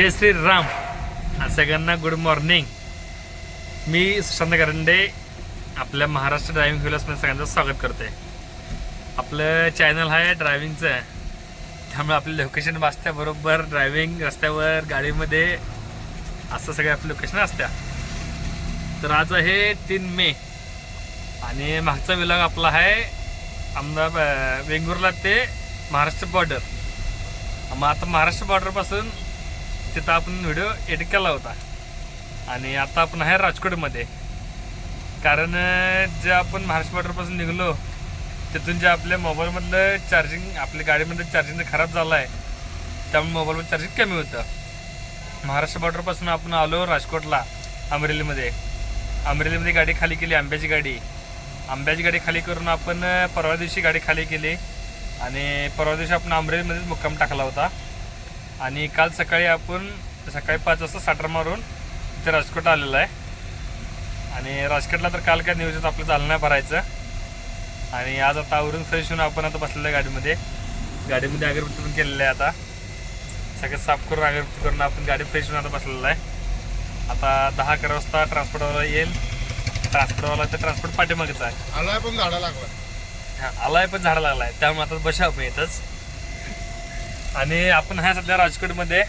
जय श्री राम सगळ्यांना good morning मी सुशांत करंडे आपल्या महाराष्ट्र ड्रायव्हिंग व्हिलर्समध्ये सगळ्यांचं स्वागत करते आपलं चॅनल आहे ड्रायव्हिंगचं त्यामुळे आपलं लोकेशन वाचत्याबरोबर ड्रायव्हिंग रस्त्यावर गाडीमध्ये असं सगळे आपली लोकेशन असत्या. तर आज आहे तीन मे. आणि मागचा विभाग आपला आहे अहमदाबाद वेंगुर्ला ते महाराष्ट्र बॉर्डर मग आता महाराष्ट्र बॉर्डरपासून तिथं आपण व्हिडिओ एडिट केला होता. आणि आता आपण आहे राजकोटमध्ये. कारण जे आपण महाराष्ट्र बॉर्डरपासून निघलो तिथून जे आपल्या मोबाईलमधलं चार्जिंग आपल्या गाडीमधलं चार्जिंग खराब झालं आहे त्यामुळे मोबाईलमध्ये चार्जिंग कमी होतं. महाराष्ट्र बॉर्डरपासून आपण आलो राजकोटला अमरेलीमध्ये. अमरेलीमध्ये गाडी खाली केली आंब्याची गाडी. आंब्याची गाडी खाली करून आपण परवा दिवशी गाडी खाली केली. आणि परवा दिवशी आपण अमरेलीमध्येच मुक्काम टाकला होता. आणि काल सकाळी आपण सकाळी पाच वाजता साटर मारून इथे राजकोट आलेलं आहे. आणि राजकोटला तर काल काय नियोजित आपलं झालं नाही भरायचं. आणि आज आता आवरून फ्रेश होऊन आपण आता बसलेलं आहे गाडीमध्ये. गाडीमध्ये अगरबत्ती पण केलेलं आहे आता. सगळं साफ करून अगरबत्ती करून आपण गाडी फ्रेश होऊन आता बसलेलं आहे. आता दहा अकरा वाजता ट्रान्सपोर्टवाला येईल. ट्रान्सपोर्टवाला तर ट्रान्सपोर्ट पाठीमागेच आहे. आलाय पण झाडा लागला हा, आलाय पण झाड लागलाय. त्यामुळे आता बशा आपण इथंच. आणि आपण हा सध्या राजकोटमध्ये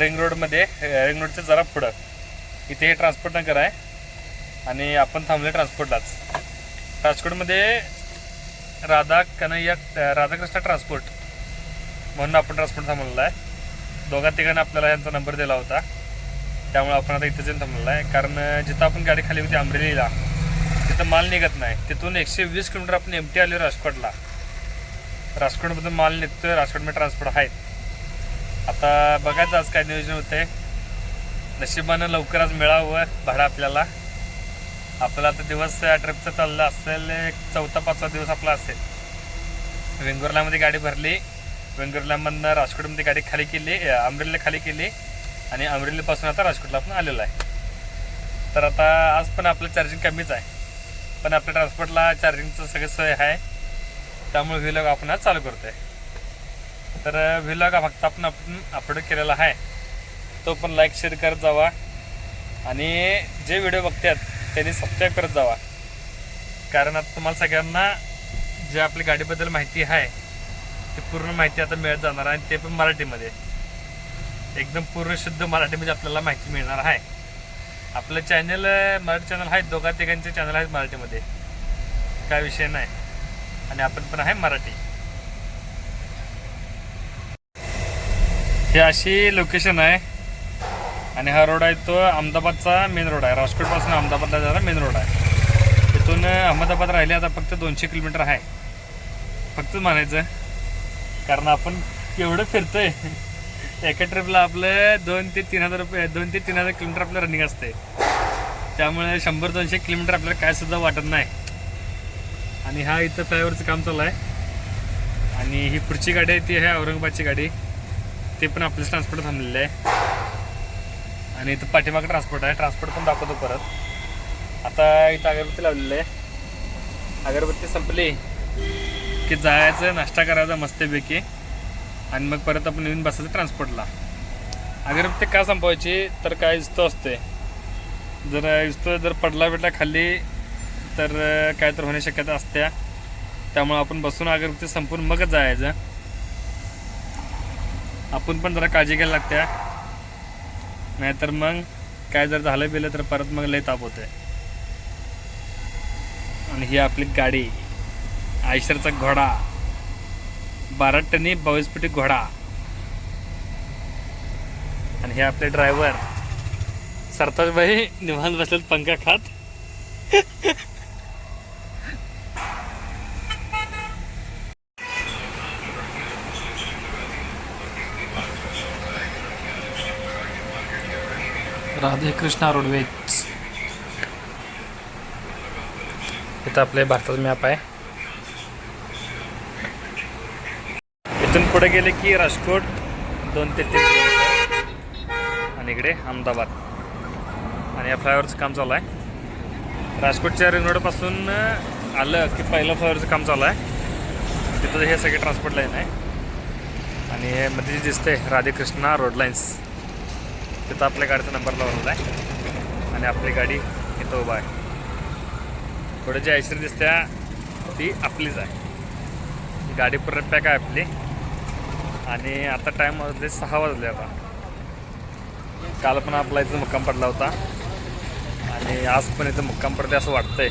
रिंग रोडमध्ये रिंग रोडच्या जरा पुढं. इथे हे ट्रान्सपोर्ट नगर आहे. आणि आपण थांबले ट्रान्सपोर्टलाच राजकोटमध्ये राधा कन्हैया राधाकृष्ण ट्रान्सपोर्ट म्हणून आपण ट्रान्सपोर्ट थांबलेला आहे. दोघा तिघांना आपल्याला यांचा नंबर दिला होता. त्यामुळे आपण आता इथेच येऊन थांबलेला आहे. कारण जिथं आपण गाडी खाली होती अमरेलीला तिथं माल निघत नाही. तिथून एकशे वीस किलोमीटर आपण एम टी आलो राजकोटला. राजकोटमधून माल निघतोय राजकोटमध्ये ट्रान्सपोर्ट आहेत. आता बघायचं आज काय नियोजन होतंय. नशिबानं लवकरच मिळावं भाडं आपल्याला. आपल्याला आता दिवस या ट्रिपचा चालला असेल एक चौथा पाचवा दिवस आपला असेल. वेंगुर्ल्यामध्ये गाडी भरली. वेंगुर्ल्यामधनं राजकोटमध्ये गाडी खाली केली अमरेलीला खाली केली आणि अमरेलीपासून आता राजकोटला आपण आलेलो आहे. तर आता आज पण आपलं चार्जिंग कमीच आहे. पण आपल्या ट्रान्सपोर्टला चार्जिंगचं सगळं सोय आहे. त्यामुळे व्हिलॉग आपण आज चालू करतोय. तर व्हिलॉग हा फक्त आपण आपण अपलोड केलेला आहे. तो पण लाईक शेअर करत जावा. आणि जे व्हिडिओ बघतात त्यांनी सबस्क्राईब करत जावा. कारण आता तुम्हाला सगळ्यांना जे आपली गाडीबद्दल माहिती आहे ती पूर्ण माहिती आता मिळत जाणार आहे आणि ते पण मराठीमध्ये. एकदम पूर्ण शुद्ध मराठीमध्ये म्हणजे आपल्याला माहिती मिळणार आहे. आपलं चॅनल मराठी चॅनल आहेत दोघा तिघांचे चॅनल आहेत मराठीमध्ये. काय विषय नाही. आणि आपण पण आहे मराठी. ही अशी लोकेशन आहे. आणि हा रोड आहे तो अहमदाबादचा मेन रोड आहे. राजकोटपासून अहमदाबादला जाणारा मेन रोड आहे. तिथून अहमदाबाद राहिले आता फक्त दोनशे किलोमीटर आहे. फक्त म्हणायचं. कारण आपण एवढं फिरतोय. एका ट्रिपला आपलं दोन ते तीन हजार रुपये दोन ते तीन हजार किलोमीटर आपलं रनिंग असते त्यामुळे शंभर दोनशे किलोमीटर आपल्याला काय सुद्धा वाटत नाही. आणि हा इथं फ्लायओव्हरचं काम चालू आहे. आणि ही पुढची गाडी आहे ती आहे औरंगाबादची गाडी. ते पण आपलं ट्रान्सपोर्ट थांबलेलं आहे. आणि इथं पाठीमागं ट्रान्सपोर्ट आहे. ट्रान्सपोर्ट पण दाखवतो परत. आता इथं अगरबत्ती लावलेली आहे. अगरबत्ती संपली की जायचं नाश्ता करायचा मस्तपैकी. आणि मग परत आपण येऊन बसायचं ट्रान्सपोर्टला अगरबत्ती का संपवायची? तर काय इस्तो असते जर इस्तो जर पडला बिडला खाली तर काय तर होण्याची शक्यता असत्या त्यामुळे आपण बसून अगरबत्ती संपून मगच जायचं. आपण पण जरा काळजी घ्यायला लागत्या नाहीतर मग काय जर झालं बिलं तर परत मग लय ताप होतंय. आणि ही आपली गाडी आयशरचा घोडा बारा टनी बावीस फुटी घोडा. आणि हे आपले ड्रायव्हर सरताजबाई निवांत बसलेत पंखा खात. हे कृष्णा रोडवेज इथं आपले भारताचा मॅप आहे. इथून पुढे गेले की राजकोट दोन ते तीन किलोमीटर. आणि इकडे अहमदाबाद. आणि या फ्लायओव्हरचं काम चालू आहे. राजकोटच्या रिंग रोडपासून आलं की पहिलं फ्लायओव्हरचं काम चालू आहे. तिथं हे सगळे ट्रान्सपोर्ट लाईन आहे. आणि हे मध्ये जे दिसतंय राधेकृष्णा रोड लाईन्स तिथं आपल्या गाडीचा नंबर लावलेला आहे. आणि आपली गाडी इथं उभा आहे. थोडं जी ऐश्वर्य दिसत्या ती आपलीच आहे. गाडी पूर्ण पॅक आहे आपली. आणि आता टाईम वाजले सहा वाजले आता. काल पण आपला इथं मुक्काम पडला होता. आणि आज पण इथं मुक्काम पडते असं वाटतंय.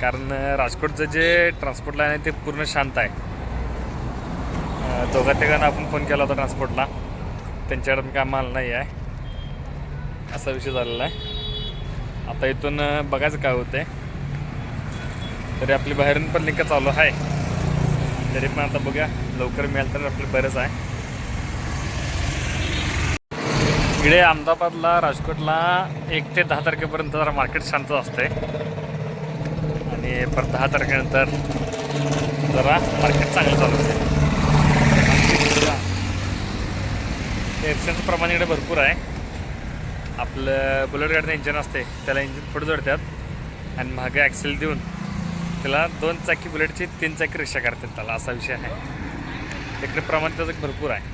कारण राजकोटचं जे ट्रान्सपोर्ट लाईन आहे ते पूर्ण शांत आहे. दोघा तिघांना आपण फोन केला होता ट्रान्सपोर्टला त्यांच्याकडून काय माल नाही आहे. असा विषय झालेला आहे. आता इथून बघायचं काय होतंय. तरी आपली बाहेरून पण लिंक चालू आहे. तरी पण आता बघा लवकर मिळाल तर आपलं बरंच आहे. इकडे अहमदाबादला राजकोटला एक ते दहा तारखेपर्यंत जरा मार्केट शांत असते आणि परत दहा तारखेनंतर जरा मार्केट चांगलं चालू असते एक्सचेंजचं प्रमाण इकडे भरपूर आहे. आपलं बुलेट गाडीचं इंजन असते त्याला इंजिन पुढे जोडतात आणि मागे ॲक्सेल देऊन त्याला दोन चाकी बुलेटची तीन चाकी रिक्षा करतात त्याला असा विषय आहे. इकडे प्रमाण त्याचं भरपूर आहे.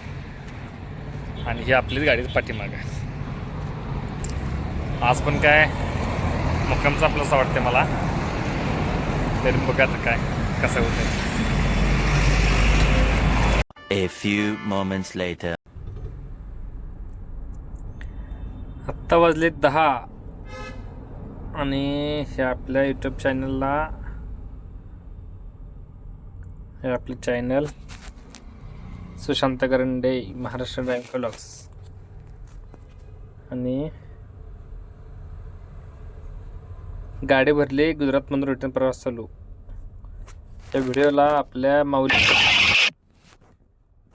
आणि ही आपलीच गाडीचं पाठीमाग आहे. आज पण काय मुक्कामचा आपलं असं वाटते मला. तरी बघा आता काय कसं होतं A few moments later. आत्ता वाजले दहा. आणि हे आपल्या यूट्यूब चॅनलला हे आपले channel Sushant Karande Maharashtra drive vlogs आणि गाडी भरली गुजरातमधून रिटर्न प्रवास चालू. त्या व्हिडिओला आपल्या माऊली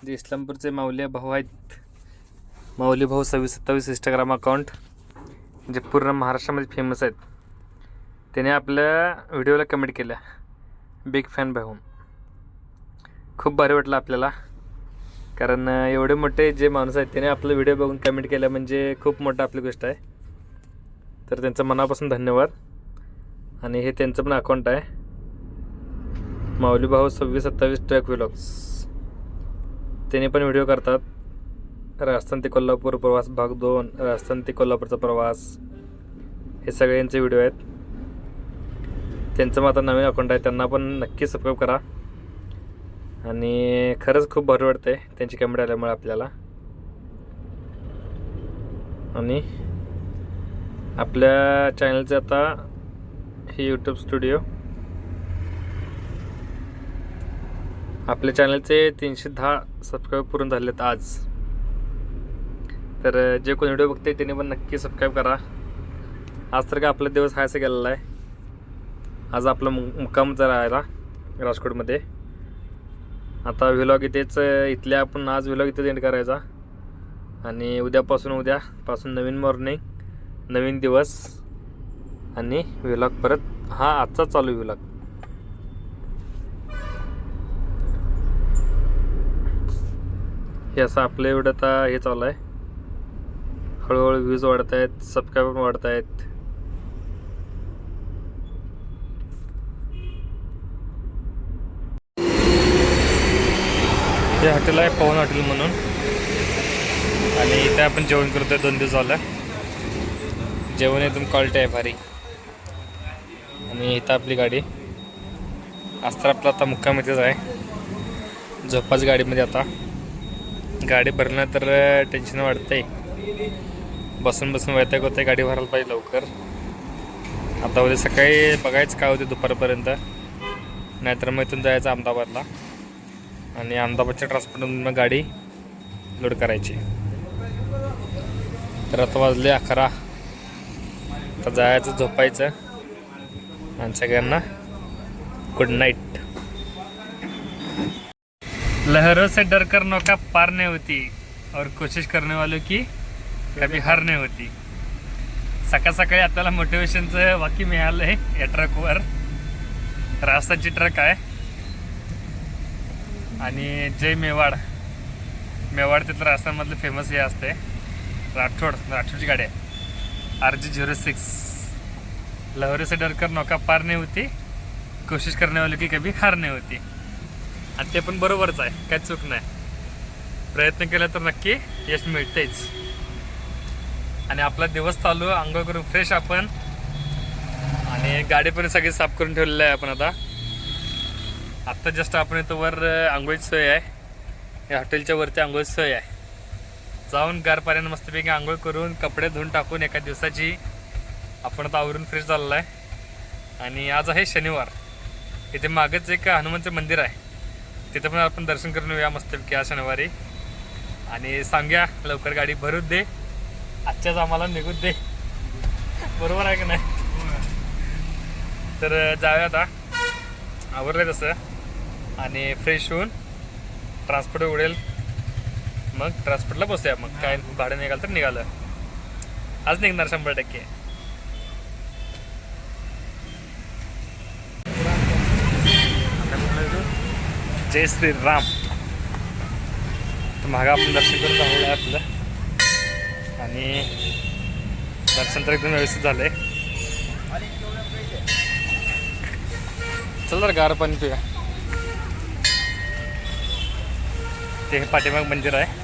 जे इस्लामपूरचे माऊली भाऊ आहेत माऊली भाऊ सव्वीस सत्तावीस इंस्टाग्राम अकाउंट जे पूर्ण महाराष्ट्रामध्ये फेमस आहेत. त्याने आपल्या व्हिडिओला कमेंट केल्या. बिग फॅन भाऊन. खूप भारी वाटलं आपल्याला. कारण एवढे मोठे जे माणूस आहेत त्याने आपला व्हिडिओ बघून कमेंट केला म्हणजे खूप मोठं आपली गोष्ट आहे. तर त्यांचं मनापासून धन्यवाद. आणि हे त्यांचं पण अकाउंट आहे. माऊली भाऊ सव्वीस सत्तावीस ट्रॅक व्लॉग्स त्याने पण व्हिडिओ करतात. राजस्थान ते कोल्हापूर प्रवास भाग दोन राजस्थान ते कोल्हापूरचा प्रवास. हे सगळ्यांचे व्हिडिओ आहेत. त्यांचं मग आता नवीन अकाउंट आहे त्यांना पण नक्की सबस्क्राईब करा. आणि खरंच खूप भारी वाटते त्यांची कमेंट आल्यामुळे आपल्याला. आणि आपल्या चॅनलचे आता हे यूट्यूब स्टुडिओ आपल्या चॅनलचे तीनशे दहा सबस्क्राईब पूर्ण झालेत आज. तर जे कोणी व्हिडिओ बघते त्यांनी पण नक्की सबस्क्राईब करा. आज तर काय आपला दिवस हायसा गेलेला आहे. आज आपला मु जर राहायला राजकोटमध्ये. आता व्हिलॉग इथेच इथल्या आपण आज व्हिलॉग इथेच एंड करायचा. आणि उद्यापासून उद्यापासून नवीन मॉर्निंग नवीन दिवस. आणि व्हिलॉग परत हा आजचा चालू व्हिलॉग हे असं आपलं एवढं आता हे चालू आहे. हळूहळू व्ह्यूज वाढत आहेत सबस्क्रायबर वाढत आहेत हे हॉटेल आहे पवन हॉटेल म्हणून. आणि इथे आपण जेवण करतोय दोन दिवस झालं. जेवण एकदम क्वालिटी आहे भारी. आणि इथं आपली गाडी. आज तर आपला आता मुक्काम इथेच आहे. झोपाच गाडीमध्ये आता. गाडी भरणं तर टेन्शन वाढतंय. बसून बसून वैताग होते गाडी भरायला पाहिजे लवकर. आता उद्या सकाळी बघायचं काय होते दुपारपर्यंत. नाहीतर मग इथून जायचं अहमदाबादला. आणि अहमदाबादच्या ट्रान्सपोर्टमधून मग गाडी लोड करायची. तर आता वाजले अकरा. आता जायचं झोपायचं. आणि सगळ्यांना गुड नाईट लहरों से डर कर नौका पार नहीं होती. और कोशिश करने वालों की कभी हार नाही होती. सकाळ सकाळी आपल्याला मोटिवेशनचं वाक्य मिळालं आहे या ट्रकवर रास्ताची ट्रक आहे. आणि जय मेवाड. मेवाड तिथलं रास्त्यामधलं फेमस हे असते राठोड राठोडची गाडी आहे. आर जी झिरो सिक्स लहरे डरकर नौका पार नाही होती. कोशिश करण्यावाली की कभी हार नाही होती. आणि ते पण बरोबरच आहे. काय चूक नाही. प्रयत्न केला तर नक्की यश मिळतेच आणि आपला दिवस चालू आंघोळ करून फ्रेश आपण. आणि गाडी पण सगळी साफ करून ठेवलेली आहे आपण आता. आत्ता जस्ट आपण इथं वर आंघोळीची सोय आहे. या हॉटेलच्या वरती आंघोळीची सोय आहे. जाऊन गारपाण्याने मस्तपैकी आंघोळ करून कपडे धुवून टाकून एका दिवसाची आपण आता आवरून फ्रेश झालेला आहे. आणि आज आहे शनिवार. इथे मागेच एक हनुमानचं मंदिर आहे. तिथं पण आपण दर्शन करून येऊया मस्तपैकी आज शनिवारी. आणि सांगूया लवकर गाडी भरूच दे. आजच्याच आम्हाला निघून दे. बरोबर आहे का नाही? तर जाऊया आता. आवरलंय तसं. आणि फ्रेश होऊन ट्रान्सपोर्ट उडेल मग ट्रान्सपोर्टला बसूया. मग काय भाडं निघाल तर निघालं. आज निघणार शंभर टक्के. जय श्री राम तर आपण दर्शन करून आहोत आहे आपलं. आणि दर्शन तर एकदम व्यवस्थित झालंय. चल जरा गार पाणी पिऊया. ते हे पाठीमाग मंदिर आहे.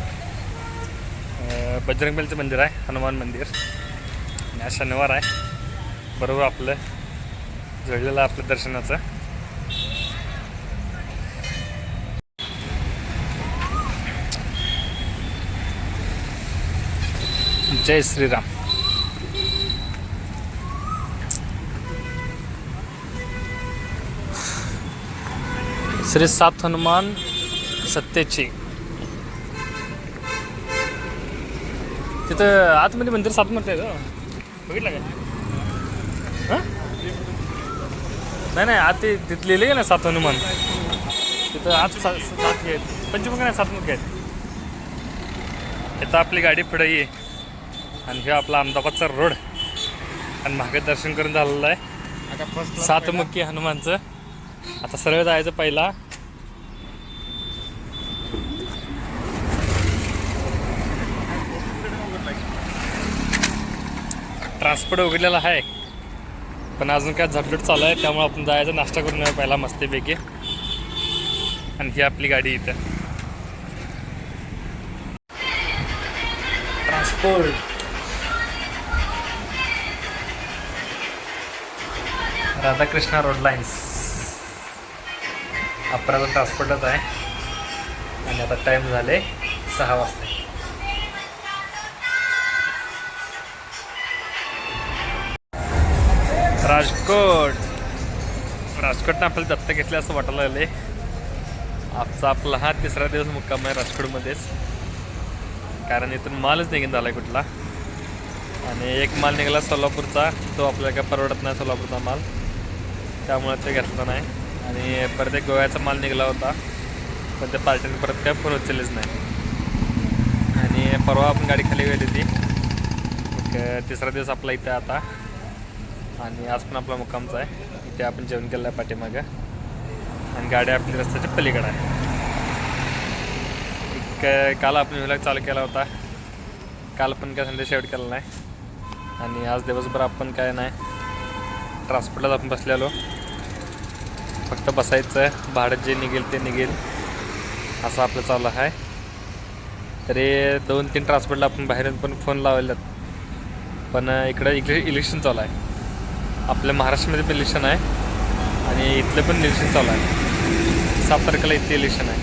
बजरंगबलीचं मंदिर आहे हनुमान मंदिर. आणि आज शनिवार आहे. बरोबर आपलं जळलेलं आपलं दर्शनाचं. जय श्रीराम. श्री सात हनुमान सत्तेची. तिथं आतमध्ये मंदिर सात म्हणते आहे का? बघितलं का? हां? नाही नाही आत तिथं लिहिले आहे ना सात हनुमान. तिथं आत सा- सात आहेत. पंचमुख नाही सात मुख आहेत. आता आपली गाडी पुढे ये. आणि हे आपला अहमदाबादचा रोड. आणि मागे दर्शन करून झालेलं आहे. आता फर्स्ट सातमुखी हनुमानचं. आता सरळ जायचं पहिला. ट्रान्सपोर्ट उघडलेला आहे. पण अजून काय झटझट चालू आहे त्यामुळे आपण जायचं नाश्ता करून पहिला मस्तपैकी. आणि ही आपली गाडी इथं. Transport Radhakrishna road lines. अपराजन ट्रान्सपोर्टच आहे. आणि आता टाईम झाले सहा वाजता राजकोट. राजकोटनं आपल्याला दत्त घेतले असं वाटायला लागले. आजचा आपला हा तिसरा दिवस मुक्काम आहे राजकोटमध्येच. कारण इथून मालच निघून झाला आहे कुठला. आणि एक माल निघाला सोलापूरचा. तो आपल्याला काय परवडत नाही सोलापूरचा माल. त्यामुळे ते घेतला नाही. आणि परत एक गोव्याचा माल निघाला होता. पण त्या पार्टीने परत काय फोन उचललेच नाही. आणि परवा आपण गाडी खाली गेली होती. मग तिसरा दिवस आपला इथं आता. आणि आज पण आपला मुक्कामचा आहे. इथे आपण जेवण केलं आहे पाठीमागं. आणि गाडी आपली रस्त्याच्या पलीकडं आहे. एक काल आपण व्हिलॉग चालू केला होता. काल पण काय संध्या शेवट केला नाही. आणि आज दिवसभर आपण काय नाही. ट्रान्सपोर्टलाच आपण बसलेलो. फक्त बसायचं भाडं जे निघेल ते निघेल. असं आपलं चालू आहे. तरी दोन तीन ट्रान्सपोर्टला आपण बाहेरून पण फोन लावलेत. पण इकडं इकडे इलेक्शन चालू आहे. आपल्या महाराष्ट्रामध्ये पण इलेक्शन आहे. आणि इथलं पण इलेक्शन चालू आहे. सात तारखेला इथे इलेक्शन आहे.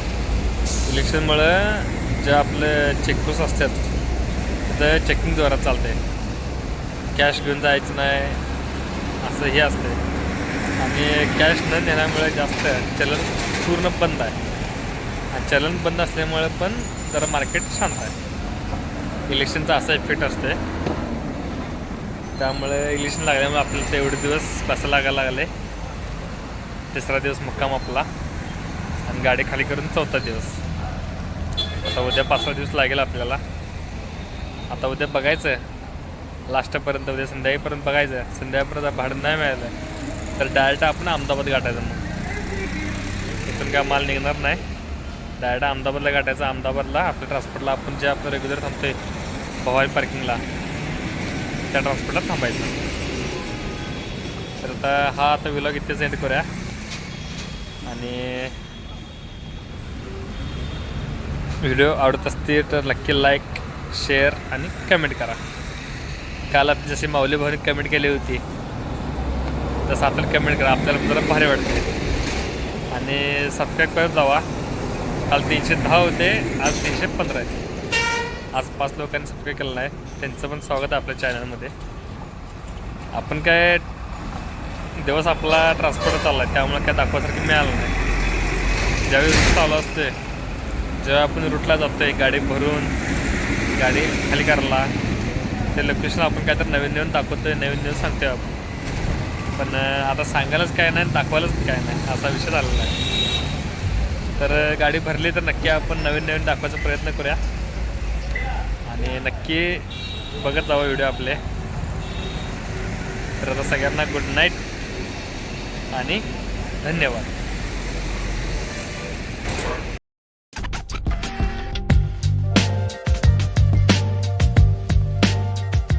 इलेक्शनमुळं जे आपलं चेकपोस्ट असतात तर चेकिंग जोरात चालतं आहे कॅश घेऊन जायचं नाही. असं हे असतं आणि कॅश न नेण्यामुळे जास्त चलन पूर्ण बंद आहे. आणि चलन बंद असल्यामुळे पण जरा मार्केट शांत आहे. इलेक्शनचा असा इफेक्ट असते त्यामुळे इलेक्शन लागल्यामुळे आपल्याला तेवढे दिवस बसा लागायला लागले. तिसरा दिवस मुक्काम आपला. आणि गाडी खाली करून चौथा दिवस. आता उद्या पाच सहा दिवस लागेल आपल्याला. आता उद्या बघायचं लास्टपर्यंत उद्या संध्याकाळपर्यंत बघायचं संध्याकाळपर्यंत भाडं नाही मिळालं. तर डायरेक्ट आपण अहमदाबाद गाठायचं मग. इथून काय माल निघणार नाही. डायरेक्ट अहमदाबादला गाठायचं. अहमदाबादला आपल्या ट्रान्सपोर्टला आपण जे आपलं रेग्युलर थांबतोय भवानी पार्किंगला त्या ट्रान्सपोर्टला थांबायचं. तर आता हा आता विलॉग इथेच एंड करूया. आणि व्हिडिओ आवडत असतील तर नक्की लाईक शेअर आणि कमेंट करा. काल आपण जशी माऊली भाऊनी कमेंट केली होती तसं आपल्याला कमेंट करा आपल्याला जरा भारी वाटते. आणि सबस्क्राईब करत जावा. काल तीनशे दहा होते आज तीनशे पंधरा आहेत. आज पाच लोकांनी सबस्क्राईब केलेलं आहे त्यांचं पण स्वागत आहे आपल्या चॅनलमध्ये आपण काय दिवस आपला ट्रान्सपोर्ट चालला आहे त्यामुळे काय दाखवासारखं मिळालं नाही. ज्यावेळी रूट चालू असते जेव्हा आपण रूटला जातोय गाडी भरून गाडी खाली करायला ते लोकेशन आपण काय तर नवीन दाखवतो आहे नवीन नवीन आहे आपण. पण आता सांगायलाच काय नाही दाखवायलाच काय नाही असा विषय झालेला आहे. तर गाडी भरली तर नक्की आपण नवीन नवीन दाखवायचा प्रयत्न करूया. आणि नक्की बघत जावं व्हिडिओ आपले. तर आता सगळ्यांना गुड नाईट आणि धन्यवाद.